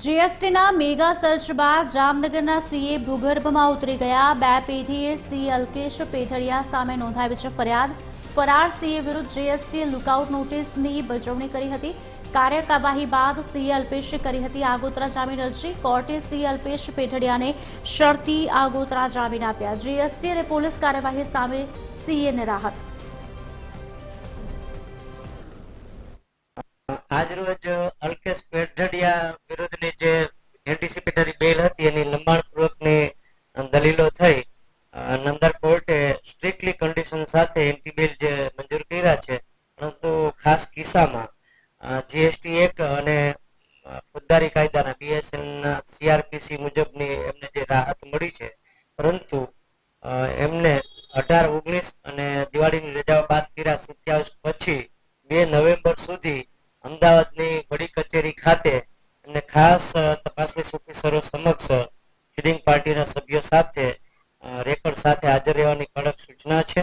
જીએસટીના mega search બાદ જામનગરના સીએ ભૂગર્ભમાં ઉતરી ગયા. બે પેઢીએ સી અલ્કેશ પેઠડિયા સામે નોંધાવી છે ફરિયાદ. ફરાર સીએ વિરુદ્ધ જીએસટીએ લુકઆઉટ નોટિસની બજવણી કરી હતી. કાર્યકાવાહી બાદ સીએ અલ્પેશે કરી હતી આગોતરા જામીન અરજી. કોર્ટે સીએ અલ્પેશ પેઠડિયાને શરતી આગોતરા જામીન આપ્યા. જીએસટી અને પોલીસ કાર્યવાહી સામે સીએને રાહત. આજરોજ અલ્કેશ પેઢડિયા વિરુદ્ધની જે એન્ટિસિપેટરી બેલ હતી એની લંબાણપૂર્વકની દલીલો થઈ. અ, કોર્ટે સ્ટ્રિક્ટલી કન્ડિશન સાથે એન્ટી બેલ જે મંજૂર કર્યા છે પરંતુ ખાસ કિસ્સામાં જીએસટી એક્ટ અને ફોજદારી કાયદાના બીએસએન ના સીઆરપીસી મુજબની એમને જે રાહત મળી છે પરંતુ એમને અઢાર ઓગણીસ અને દિવાળીની રજાઓ બાદ કર્યા સત્યાવીસ પછી બે નવેમ્બર સુધી અમદાવાદની વડી કચેરી ખાતે એમને ખાસ અ, તપાસનીસ ઓફિસરો સમક્ષ લીડિંગ પાર્ટીના સભ્યો સાથે રેકોર્ડ સાથે હાજર રહેવાની કડક સૂચના છે.